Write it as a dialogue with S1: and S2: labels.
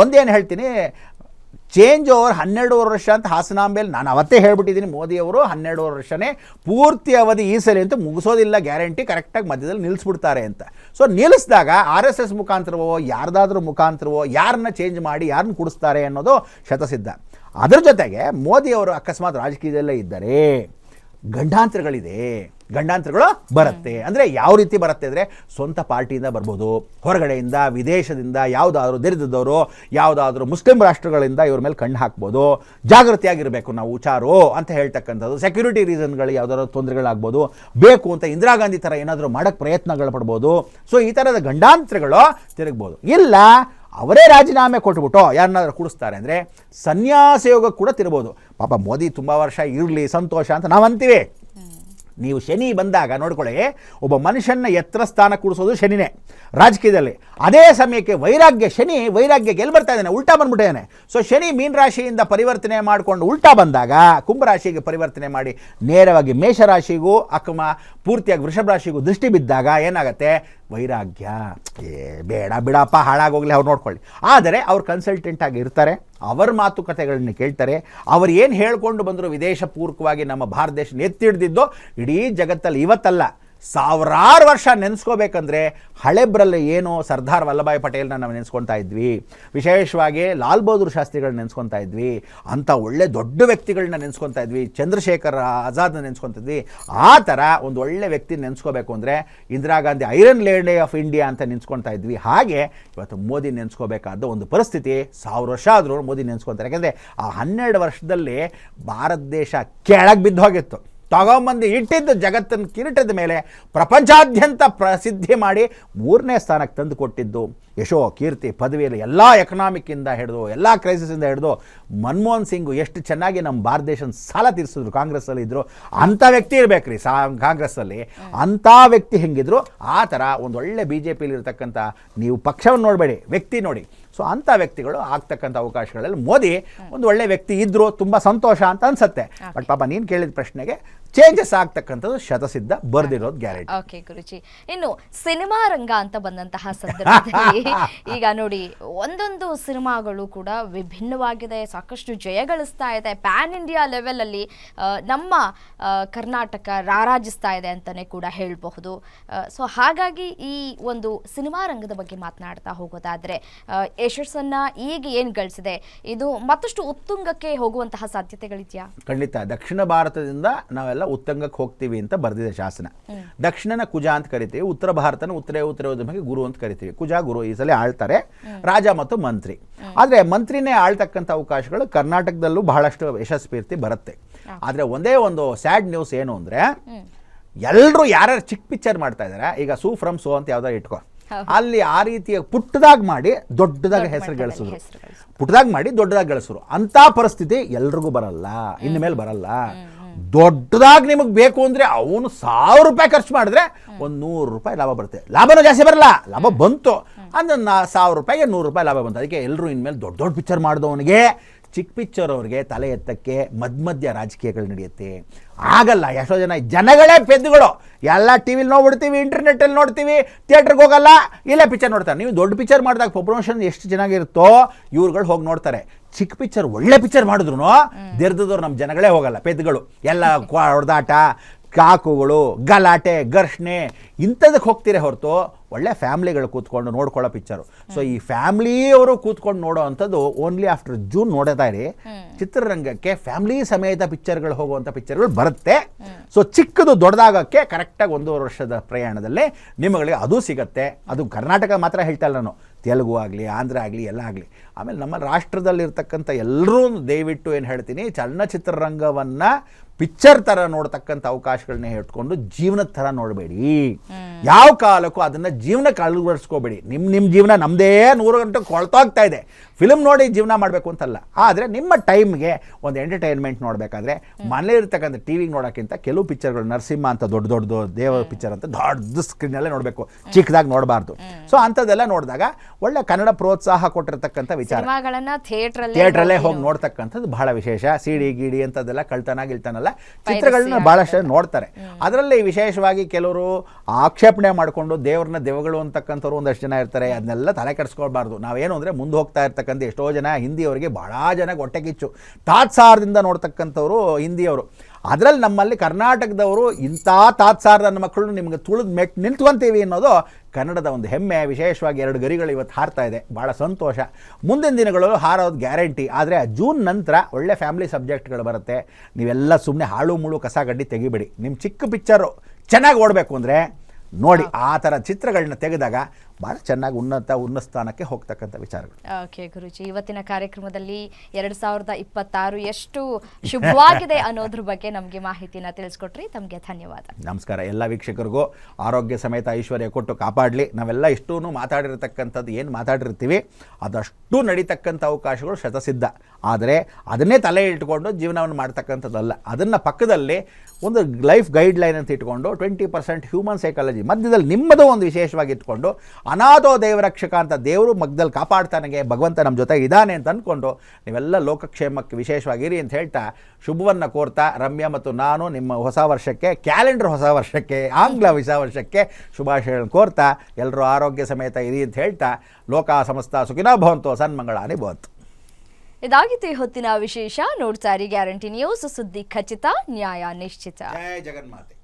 S1: ಒಂದೇನು ಹೇಳ್ತೀನಿ change over ಹನ್ನೆರಡೂವರೆ ವರ್ಷ ಅಂತ ಹಾಸನಾಂಬೆಯಲ್ಲಿ ನಾನು ಅವತ್ತೇ ಹೇಳ್ಬಿಟ್ಟಿದ್ದೀನಿ ಮೋದಿಯವರು ಹನ್ನೆರಡೂವರೆ ವರ್ಷನೇ ಪೂರ್ತಿ ಅವಧಿ ಈ ಸಲ ಅಂತ ಮುಗಿಸೋದಿಲ್ಲ ಗ್ಯಾರಂಟಿ ಕರೆಕ್ಟಾಗಿ ಮಧ್ಯದಲ್ಲಿ ನಿಲ್ಲಿಸ್ಬಿಡ್ತಾರೆ ಅಂತ. ಸೊ ನಿಲ್ಲಿಸಿದಾಗ ಆರ್ ಎಸ್ ಎಸ್ ಮುಖಾಂತರವೋ, ಯಾರ್ದಾದ್ರೂ ಮುಖಾಂತರವೋ ಯಾರನ್ನ ಚೇಂಜ್ ಮಾಡಿ ಯಾರನ್ನ ಕುಡಿಸ್ತಾರೆ ಅನ್ನೋದು ಶತಸಿದ್ಧ. ಅದರ ಜೊತೆಗೆ ಮೋದಿಯವರು ಅಕಸ್ಮಾತ್ ರಾಜಕೀಯದಲ್ಲೇ ಇದ್ದರೆ ಗಂಡಾಂತರಗಳಿದೆ. ಗಂಡಾಂತರಗಳು ಬರುತ್ತೆ. ಅಂದರೆ ಯಾವ ರೀತಿ ಬರುತ್ತೆ ಅಂದರೆ ಸ್ವಂತ ಪಾರ್ಟಿಯಿಂದ ಬರ್ಬೋದು, ಹೊರಗಡೆಯಿಂದ, ವಿದೇಶದಿಂದ, ಯಾವುದಾದ್ರೂ ದರಿದ್ರದವರು ಯಾವುದಾದ್ರೂ ಮುಸ್ಲಿಂ ರಾಷ್ಟ್ರಗಳಿಂದ ಇವ್ರ ಮೇಲೆ ಕಣ್ಣು ಹಾಕ್ಬೋದು. ಜಾಗೃತಿಯಾಗಿರಬೇಕು ನಾವು, ಉಚಾರೋ ಅಂತ ಹೇಳ್ತಕ್ಕಂಥದ್ದು. ಸೆಕ್ಯೂರಿಟಿ ರೀಸನ್ಗಳು ಯಾವುದಾದ್ರು ತೊಂದರೆಗಳಾಗ್ಬೋದು. ಬೇಕು ಅಂತ ಇಂದಿರಾ ಗಾಂಧಿ ಥರ ಏನಾದರೂ ಮಾಡೋಕ್ಕೆ ಪ್ರಯತ್ನಗಳು ಪಡ್ಬೋದು. ಸೊ ಈ ಥರದ ಗಂಡಾಂತರಗಳು ತಿರುಗ್ಬೋದು. ಇಲ್ಲ, ಅವರೇ ರಾಜೀನಾಮೆ ಕೊಟ್ಬಿಟ್ಟು ಯಾರನ್ನಾದ್ರೂ ಕೂಡಿಸ್ತಾರೆ ಅಂದರೆ ಸನ್ಯಾಸ ಯೋಗ ಕೂಡ ತಿರ್ಬೋದು ಪಾಪ ಮೋದಿ ತುಂಬ ವರ್ಷ ಇರಲಿ, ಸಂತೋಷ ಅಂತ ನಾವು ಅಂತೀವಿ. ನೀವು ಶನಿ ಬಂದಾಗ ನೋಡ್ಕೊಳ್ಳಿ, ಒಬ್ಬ ಮನುಷ್ಯನ ಎತ್ತರ ಸ್ಥಾನ ಕೂಡಿಸೋದು ಶನಿನೇ. ರಾಜಕೀಯದಲ್ಲಿ ಅದೇ ಸಮಯಕ್ಕೆ ವೈರಾಗ್ಯ, ಶನಿ ವೈರಾಗ್ಯ ಎಲ್ಲಿ ಬರ್ತಾ ಇದ್ದಾನೆ? ಉಲ್ಟಾ ಬಂದ್ಬಿಟ್ಟಿದ್ದಾನೆ. ಸೊ ಶನಿ ಮೀನ ರಾಶಿಯಿಂದ ಪರಿವರ್ತನೆ ಮಾಡಿಕೊಂಡು ಉಲ್ಟಾ ಬಂದಾಗ ಕುಂಭರಾಶಿಗೆ ಪರಿವರ್ತನೆ ಮಾಡಿ ನೇರವಾಗಿ ಮೇಷರಾಶಿಗೂ ಅಕ್ರಮ, ಪೂರ್ತಿಯಾಗಿ ವೃಷಭ ರಾಶಿಗೂ ದೃಷ್ಟಿ ಬಿದ್ದಾಗ ಏನಾಗುತ್ತೆ? ವೈರಾಗ್ಯ. ಏ, ಬೇಡ, ಬಿಡಪ್ಪ, ಹಾಳಾಗೋಗ್ಲಿ, ಅವ್ರು ನೋಡ್ಕೊಳ್ಳಿ. ಆದರೆ ಅವ್ರು ಕನ್ಸಲ್ಟೆಂಟ್ ಆಗಿ ಇರ್ತಾರೆ, ಅವರ ಮಾತುಕತೆಗಳನ್ನ ಕೇಳ್ತಾರೆ, ಅವ್ರು ಏನು ಹೇಳ್ಕೊಂಡು ಬಂದರು ವಿದೇಶ ಪೂರ್ವಕವಾಗಿ ನಮ್ಮ ಭಾರತ ದೇಶ ಎತ್ತಿಡ್ದಿದ್ದು ಇಡೀ ಜಗತ್ತಲ್ಲಿ ಇವತ್ತಲ್ಲ. ಸಾವಿರಾರು ವರ್ಷ ನೆನೆಸ್ಕೋಬೇಕಂದ್ರೆ ಹಳೆಬ್ರಲ್ಲಿ ಏನು ಸರ್ದಾರ್ ವಲ್ಲಭಾಯ್ ಪಟೇಲ್ನ ನಾವು ನೆನೆಸ್ಕೊತಾ ಇದ್ವಿ. ವಿಶೇಷವಾಗಿ ಲಾಲ್ ಬಹದ್ದೂರ್ ಶಾಸ್ತ್ರಿಗಳನ್ನ ನೆನೆಸ್ಕೊತಾ ಇದ್ವಿ. ಅಂಥ ಒಳ್ಳೆ ದೊಡ್ಡ ವ್ಯಕ್ತಿಗಳನ್ನ ನೆನೆಸ್ಕೊತಾ ಇದ್ವಿ. ಚಂದ್ರಶೇಖರ್ ಆಜಾದ್ನ ನೆನೆಸ್ಕೊತಾ ಇದ್ವಿ. ಆ ಥರ ಒಂದು ಒಳ್ಳೆ ವ್ಯಕ್ತಿ ನೆನೆಸ್ಕೋಬೇಕು ಅಂದರೆ Indira Gandhi iron lady of India ಅಂತ ನೆನೆಸ್ಕೊತಾ ಇದ್ವಿ. ಹಾಗೆ ಇವತ್ತು ಮೋದಿ ನೆನೆಸ್ಕೋಬೇಕಾದ ಒಂದು ಪರಿಸ್ಥಿತಿ ಸಾವಿರ ವರ್ಷ ಆದರೂ ಮೋದಿ ನೆನೆಸ್ಕೊತಾರೆ ಯಾಕೆಂದರೆ ಆ ಹನ್ನೆರಡು ವರ್ಷದಲ್ಲಿ ಭಾರತ ದೇಶ ಕೆಳಗೆ ಬಿದ್ದು ಹೋಗಿತ್ತು ತಗೊಂಬಂದು ಇಟ್ಟಿದ್ದು ಜಗತ್ತಿನ ಕಿರೀಟದ ಮೇಲೆ ಪ್ರಪಂಚಾದ್ಯಂತ ಪ್ರಸಿದ್ಧಿ ಮಾಡಿ ಮೂರನೇ ಸ್ಥಾನಕ್ಕೆ ತಂದು ಕೊಟ್ಟಿದ್ದು. ಯಶೋ ಕೀರ್ತಿ ಪದವಿಯಲ್ಲಿ ಎಲ್ಲ ಎಕನಾಮಿಕ್ಕಿಂದ ಹಿಡಿದು ಎಲ್ಲ ಕ್ರೈಸಿಸಿಂದ ಹಿಡಿದು ಮನಮೋಹನ್ ಸಿಂಗ್ ಎಷ್ಟು ಚೆನ್ನಾಗಿ ನಮ್ಮ ಭಾರತ ದೇಶನ ಸಾಲ ತೀರಿಸಿದ್ರು. ಕಾಂಗ್ರೆಸ್ಸಲ್ಲಿ ಇದ್ದರು ಅಂಥ ವ್ಯಕ್ತಿ ಇರಬೇಕ್ರಿ ಸಾ ಕಾಂಗ್ರೆಸ್ಸಲ್ಲಿ ಅಂಥ ವ್ಯಕ್ತಿ ಹೆಂಗಿದ್ರು ಆ ಥರ ಒಂದು ಒಳ್ಳೆ ಬಿ ಜೆ ಪಿಲಿ ಇರ್ತಕ್ಕಂಥ ನೀವು ಪಕ್ಷವನ್ನು ನೋಡಬೇಡಿ ವ್ಯಕ್ತಿ ನೋಡಿ. ಸೊ ಅಂಥ ವ್ಯಕ್ತಿಗಳು ಆಗ್ತಕ್ಕಂಥ ಅವಕಾಶಗಳಲ್ಲಿ ಮೋದಿ ಒಂದು ಒಳ್ಳೆ ವ್ಯಕ್ತಿ ಇದ್ದರು ತುಂಬ ಸಂತೋಷ ಅಂತ ಅನ್ಸುತ್ತೆ. ಬಟ್ ಪಾಪ ನೀನು ಕೇಳಿದ ಪ್ರಶ್ನೆಗೆ ಚೇಂಜಸ್ ಆಗ್ತಕ್ಕಂಥದ್ದು ಶತಸಿದ್ಧ ಬರ್ದಿರೋದು ಗ್ಯಾರಂಟಿ
S2: ಓಕೆ ಗುರುಜಿ. ಇನ್ನು ಸಿನಿಮಾ ರಂಗ ಅಂತ ಬಂದಂತಹ ಸಂದರ್ಭದಲ್ಲಿ ಈಗ ನೋಡಿ ಒಂದೊಂದು ಸಿನಿಮಾಗಳು ಕೂಡ ವಿಭಿನ್ನವಾಗಿದೆ ಸಾಕಷ್ಟು ಜಯಗಳಿಸ್ತಾ ಇದೆ. ಪ್ಯಾನ್ ಇಂಡಿಯಾ ಲೆವೆಲ್ ಅಲ್ಲಿ ಆ, ನಮ್ಮ ಆ, ಕರ್ನಾಟಕ ರಾರಾಜಿಸ್ತಾ ಇದೆ ಅಂತಾನೆ ಕೂಡ ಹೇಳಬಹುದು. ಸೊ ಹಾಗಾಗಿ ಈ ಒಂದು ಸಿನಿಮಾ ರಂಗದ ಬಗ್ಗೆ ಮಾತನಾಡ್ತಾ ಹೋಗೋದಾದ್ರೆ ಆ, ಯಶಸ್ಸನ್ನ ಈಗ ಏನ್ ಗಳಿಸಿದೆ? ಇದು ಮತ್ತಷ್ಟು ಉತ್ತುಂಗಕ್ಕೆ ಹೋಗುವಂತಹ ಸಾಧ್ಯತೆಗಳಿದೆಯಾ?
S1: ಖಂಡಿತ. ದಕ್ಷಿಣ ಭಾರತದಿಂದ ನಾವೆಲ್ಲ ಉತ್ತಂಗಕ್ಕೆ ಹೋಗ್ತೀವಿ ಅಂತ ಬರೆದಿದೆ ಶಾಸನ. ದಕ್ಷಿಣನ ಕುಜ ಅಂತ ಕರಿತೀವಿ ಉತ್ತರ ಭಾರತನ ಉತ್ತರ ಉತ್ತರೋದ್ಯಮಕ್ಕೆ ಗುರು ಅಂತ ಕರಿತೀವಿ. ಕುಜ ಗುರು ಈ ಸಲ ಆಳ್ತಾರೆ ರಾಜ ಮತ್ತು ಮಂತ್ರಿ. ಆದರೆ ಮಂತ್ರಿನೇ ಆಳ್ತಕ್ಕಂಥ ಅವಕಾಶಗಳು ಕರ್ನಾಟಕದಲ್ಲೂ ಬಹಳಷ್ಟು ಯಶಸ್ವಿರ್ತಿ ಬರುತ್ತೆ. ಆದರೆ ಒಂದೇ ಒಂದು ಸ್ಯಾಡ್ ನ್ಯೂಸ್ ಏನು ಅಂದರೆ ಎಲ್ಲರೂ ಯಾರ್ಯಾರು ಚಿಕ್ಕ ಪಿಕ್ಚರ್ ಮಾಡ್ತಾ ಇದ್ದಾರೆ ಈಗ ಸೂ ಫ್ರಮ್ ಸೋ ಅಂತ ಯಾವ್ದಾರು ಇಟ್ಕೋ. ಅಲ್ಲಿ ಆ ರೀತಿಯ ಪುಟ್ಟದಾಗಿ ಮಾಡಿ ದೊಡ್ಡದಾಗಿ ಹೆಸರು ಗಳಿಸಿದ್ರು.
S2: ಹೆಸರು ಗಳಿಸಿದ್ರು.
S1: ಪುಟ್ಟದಾಗಿ ಮಾಡಿ ದೊಡ್ಡದಾಗಿ ಗಳಿಸಿದ್ರು. ಅಂತ ಪರಿಸ್ಥಿತಿ ಎಲ್ರಿಗೂ ಬರಲ್ಲ ಇನ್ಮೇಲೆ ಬರಲ್ಲ. ದೊಡ್ಡದಾಗಿ ನಿಮಗೆ ಬೇಕು ಅಂದರೆ ಅವನು ಸಾವಿರ ರೂಪಾಯಿ ಖರ್ಚು ಮಾಡಿದ್ರೆ ಒಂದು ನೂರು ರೂಪಾಯಿ ಲಾಭ ಬರುತ್ತೆ. ಲಾಭನೂ ಜಾಸ್ತಿ ಬರಲ್ಲ. ಲಾಭ ಬಂತು. ಅಂದ್ರೆ ನಾ ಸಾವಿರ ರೂಪಾಯಿಗೆ ನೂರು ರೂಪಾಯಿ ಲಾಭ ಬಂತು. ಅದಕ್ಕೆ ಎಲ್ಲರೂ ಇನ್ಮೇಲೆ ದೊಡ್ಡ ದೊಡ್ಡ ಪಿಕ್ಚರ್ ಮಾಡಿದವನಿಗೆ ಚಿಕ್ಕ ಪಿಕ್ಚರ್ ಅವ್ರಿಗೆ ತಲೆ ಎತ್ತಕ್ಕೆ ಮಧ್ಯ ಮಧ್ಯ ರಾಜಕೀಯಗಳು ನಡೆಯುತ್ತೆ. ಆಗಲ್ಲ. ಎಷ್ಟೋ ಜನ ಜನಗಳೇ ಪೆದ್ದುಗಳು. ಎಲ್ಲ ಟಿ ವಿಲಿ ನೋಡ್ಬಿಡ್ತೀವಿ ಇಂಟರ್ನೆಟ್ಟಲ್ಲಿ ನೋಡ್ತೀವಿ ಥಿಯೇಟ್ರಿಗೆ ಹೋಗಲ್ಲ ಇಲ್ಲೇ ಪಿಕ್ಚರ್ ನೋಡ್ತಾರೆ. ನೀವು ದೊಡ್ಡ ಪಿಕ್ಚರ್ ಮಾಡಿದಾಗ ಪ್ರಮೋಷನ್ ಎಷ್ಟು ಚೆನ್ನಾಗಿರುತ್ತೋ ಇವ್ರುಗಳು ಹೋಗಿ ನೋಡ್ತಾರೆ. ಚಿಕ್ಕ ಪಿಕ್ಚರ್, ಒಳ್ಳೆ ಪಿಕ್ಚರ್ ಮಾಡಿದ್ರು ದೆರ್ದದವ್ರು ನಮ್ಮ ಜನಗಳೇ ಹೋಗಲ್ಲ ಪೆದ್ದುಗಳು ಎಲ್ಲ ಹೊಡೆದಾಟ, ಕಾಕುಗಳು, ಗಲಾಟೆ, ಘರ್ಷಣೆ ಇಂಥದಕ್ಕೆ ಹೋಗ್ತೀರೇ ಹೊರತು ಒಳ್ಳೆ ಫ್ಯಾಮ್ಲಿಗಳು ಕೂತ್ಕೊಂಡು ನೋಡ್ಕೊಳ್ಳೋ ಪಿಕ್ಚರು. ಸೊ ಈ ಫ್ಯಾಮಿಲಿಯವರು ಕೂತ್ಕೊಂಡು ನೋಡೋ ಅಂಥದ್ದು ಓನ್ಲಿ ಆಫ್ಟರ್ ಜೂನ್ ನೋಡೋದಾ ರೀ? ಚಿತ್ರರಂಗಕ್ಕೆ ಫ್ಯಾಮ್ಲಿ ಸಮೇತ ಪಿಕ್ಚರ್ಗಳು ಹೋಗುವಂಥ ಪಿಕ್ಚರ್ಗಳು ಬರುತ್ತೆ. ಸೊ ಚಿಕ್ಕದು ದೊಡ್ಡದಾಗಕ್ಕೆ ಕರೆಕ್ಟಾಗಿ ಒಂದೂವರೆ ವರ್ಷದ ಪ್ರಯಾಣದಲ್ಲಿ ನಿಮಗಳಿಗೆ ಅದು ಸಿಗತ್ತೆ. ಅದು ಕರ್ನಾಟಕ ಮಾತ್ರ ಹೇಳ್ತಾ ಇಲ್ಲ ನಾನು. ತೆಲುಗು ಆಗಲಿ, ಆಂಧ್ರ ಆಗಲಿ, ಎಲ್ಲ ಆಗಲಿ. ಆಮೇಲೆ ನಮ್ಮ ರಾಷ್ಟ್ರದಲ್ಲಿರ್ತಕ್ಕಂಥ ಎಲ್ಲರೂ ದಯವಿಟ್ಟು ಏನು ಹೇಳ್ತೀನಿ ಚಲನಚಿತ್ರರಂಗವನ್ನು ಪಿಕ್ಚರ್ ಥರ ನೋಡ್ತಕ್ಕಂಥ ಅವಕಾಶಗಳನ್ನ ಇಟ್ಕೊಂಡು ಜೀವನದ ಥರ ನೋಡಬೇಡಿ. ಯಾವ ಕಾಲಕ್ಕೂ ಅದನ್ನು ಜೀವನ ಅಳವಡಿಸ್ಕೋಬೇಡಿ ನಿಮ್ಮ ನಿಮ್ಮ ಜೀವನ ನಮ್ಮದೇ ನೂರು ಗಂಟೆ ಕೊಳ್ತೋಗ್ತಾ ಇದೆ. ಫಿಲ್ಮ್ ನೋಡಿ ಜೀವನ ಮಾಡಬೇಕು ಅಂತಲ್ಲ. ಆದರೆ ನಿಮ್ಮ ಟೈಮ್ಗೆ ಒಂದು ಎಂಟರ್ಟೈನ್ಮೆಂಟ್ ನೋಡಬೇಕಾದ್ರೆ ಮನೇಲಿ ಇರ್ತಕ್ಕಂಥ ಟಿ ವಿಗೆ ನೋಡೋಕ್ಕಿಂತ ಕೆಲವು ಪಿಕ್ಚರ್ಗಳು ನರಸಿಂಹ ಅಂತ ದೊಡ್ಡ ದೊಡ್ಡದು ದೇವ ಪಿಕ್ಚರ್ ಅಂತ ದೊಡ್ಡ ಸ್ಕ್ರೀನಲ್ಲೇ ನೋಡಬೇಕು. ಚಿಕ್ಕದಾಗಿ ನೋಡಬಾರ್ದು. ಸೊ ಅಂಥದ್ದೆಲ್ಲ ನೋಡಿದಾಗ ಒಳ್ಳೆ ಕನ್ನಡ ಪ್ರೋತ್ಸಾಹ ಕೊಟ್ಟಿರ್ತಕ್ಕಂಥ ವಿಚಾರ. ಥಿಯೇಟ್ರಲ್ಲೇ ಹೋಗಿ ನೋಡ್ತಕ್ಕಂಥದ್ದು ಬಹಳ ವಿಶೇಷ. ಸಿಡಿ ಗಿಡಿ ಅಂಥದ್ದೆಲ್ಲ ಕಳ್ತನ ಗಿಳ್ತನಲ್ಲ ಚಿತ್ರಗಳನ್ನ ಭಾಳಷ್ಟು ನೋಡ್ತಾರೆ. ಅದರಲ್ಲಿ ವಿಶೇಷವಾಗಿ ಕೆಲವರು ಆಕ್ಷೇಪಣೆ ಮಾಡಿಕೊಂಡು ದೇವ್ರನ್ನ ದೇವಗಳು ಅಂತಕ್ಕಂಥವ್ರು ಒಂದಷ್ಟು ಜನ ಇರ್ತಾರೆ, ಅದನ್ನೆಲ್ಲ ತಲೆ ಕೆಡಿಸ್ಕೊಳ್ಬಾರ್ದು. ನಾವೇನು ಅಂದರೆ ಮುಂದೆ ಹೋಗ್ತಾ ಇರ್ತಕ್ಕಂಥ ಎಷ್ಟೋ ಜನ ಹಿಂದಿಯವರಿಗೆ ಭಾಳ ಜನ ಹೊಟ್ಟೆ ಕಿಚ್ಚು. ತಾತ್ಸಾರದಿಂದ ನೋಡ್ತಕ್ಕಂಥವ್ರು ಹಿಂದಿಯವರು. ಅದರಲ್ಲಿ ನಮ್ಮಲ್ಲಿ ಕರ್ನಾಟಕದವರು ಇಂಥ ತಾತ್ಸಾರದ ನನ್ನ ಮಕ್ಕಳು ನಿಮಗೆ ತುಳಿದು ಮೆಟ್ ನಿಂತ್ಕೊಂತೀವಿ ಅನ್ನೋದು ಕನ್ನಡದ ಒಂದು ಹೆಮ್ಮೆ. ವಿಶೇಷವಾಗಿ ಎರಡು ಗರಿಗಳು ಇವತ್ತು ಹಾರ್ತಾ ಇದೆ. ಭಾಳ ಸಂತೋಷ. ಮುಂದಿನ ದಿನಗಳಲ್ಲೂ ಹಾರೋದು ಗ್ಯಾರಂಟಿ. ಆದರೆ ಜೂನ್ ನಂತರ ಒಳ್ಳೆ ಫ್ಯಾಮಿಲಿ ಸಬ್ಜೆಕ್ಟ್ಗಳು ಬರುತ್ತೆ. ನೀವೆಲ್ಲ ಸುಮ್ಮನೆ ಹಾಳು ಮುಳು ಕಸ ಕಡ್ಡಿ ತೆಗಿಬೇಡಿ. ನಿಮ್ಮ ಚಿಕ್ಕ ಪಿಕ್ಚರು ಚೆನ್ನಾಗಿ ಓಡಬೇಕು ಅಂದರೆ ನೋಡಿ ಆ ಥರ ಚಿತ್ರಗಳನ್ನ ತೆಗೆದಾಗ ಭಾಳ ಚೆನ್ನಾಗಿ ಉನ್ನತ ಉನ್ನತ ಸ್ಥಾನಕ್ಕೆ ಹೋಗ್ತಕ್ಕಂಥ ವಿಚಾರಗಳು.
S2: ಓಕೆ ಗುರುಜಿ. ಇವತ್ತಿನ ಕಾರ್ಯಕ್ರಮದಲ್ಲಿ ಎರಡ್ ಸಾವಿರದ ಇಪ್ಪತ್ತಾರು ಎಷ್ಟು ಶುಭವಾಗಿದೆ ಅನ್ನೋದ್ರ ಬಗ್ಗೆ ನಮಗೆ ಮಾಹಿತಿನ ತಿಳಿಸ್ಕೊಟ್ರಿ. ತಮಗೆ ಧನ್ಯವಾದ.
S1: ನಮಸ್ಕಾರ. ಎಲ್ಲ ವೀಕ್ಷಕರಿಗೂ ಆರೋಗ್ಯ ಸಮೇತ ಐಶ್ವರ್ಯ ಕೊಟ್ಟು ಕಾಪಾಡಲಿ. ನಾವೆಲ್ಲ ಇಷ್ಟೂ ಮಾತಾಡಿರತಕ್ಕಂಥದ್ದು ಏನು ಮಾತಾಡಿರ್ತೀವಿ ಅದಷ್ಟು ನಡೀತಕ್ಕಂಥ ಅವಕಾಶಗಳು ಶತಸಿದ್ಧ. ಆದರೆ ಅದನ್ನೇ ತಲೆ ಇಟ್ಕೊಂಡು ಜೀವನವನ್ನು ಮಾಡ್ತಕ್ಕಂಥದ್ದಲ್ಲ. ಅದನ್ನು ಪಕ್ಕದಲ್ಲಿ ಒಂದು ಲೈಫ್ ಗೈಡ್ಲೈನ್ ಅಂತ ಇಟ್ಕೊಂಡು ಟ್ವೆಂಟಿ ಪರ್ಸೆಂಟ್ ಹ್ಯೂಮನ್ ಸೈಕಾಲಜಿ ಮಧ್ಯದಲ್ಲಿ ನಿಮ್ಮದು ಒಂದು ವಿಶೇಷವಾಗಿ ಇಟ್ಕೊಂಡು ಅನಾಥೋ ದೇವರಕ್ಷಕ ಅಂತ ದೇವರು ಮಗ್ದಲ್ಲಿ ಕಾಪಾಡ್ತಾನೆಗೆ ಭಗವಂತ ನಮ್ಮ ಜೊತೆ ಇದ್ದಾನೆ ಅಂತ ಅಂದ್ಕೊಂಡು ನೀವೆಲ್ಲ ಲೋಕಕ್ಷೇಮಕ್ಕೆ ವಿಶೇಷವಾಗಿರಿ ಅಂತ ಹೇಳ್ತಾ ಶುಭವನ್ನು ಕೋರ್ತಾ ರಮ್ಯಾ ಮತ್ತು ನಾನು ನಿಮ್ಮ ಹೊಸ ವರ್ಷಕ್ಕೆ ಕ್ಯಾಲೆಂಡರ್ ಹೊಸ ವರ್ಷಕ್ಕೆ ಆಂಗ್ಲ ಹೊಸ ವರ್ಷಕ್ಕೆ ಶುಭಾಶಯಗಳನ್ನು ಕೋರ್ತಾ ಎಲ್ಲರೂ ಆರೋಗ್ಯ ಸಮೇತ ಇರಿ ಅಂತ ಹೇಳ್ತಾ ಲೋಕ ಸಮಸ್ತ ಸುಖಿನೋ ಭವಂತು ಸನ್ಮಂಗಳಾನಿ ಭವಂತು.
S2: ಇದಾಗಿತ್ತು ಈ ಹೊತ್ತಿನ ವಿಶೇಷ ನೋಡ್ತಾರೆ ಗ್ಯಾರಂಟಿ ನ್ಯೂಸ್ ಸುದ್ದಿ ಖಚಿತ ನ್ಯಾಯ ನಿಶ್ಚಿತ.
S1: ಜಯ ಜಗನ್ಮಾತೆ.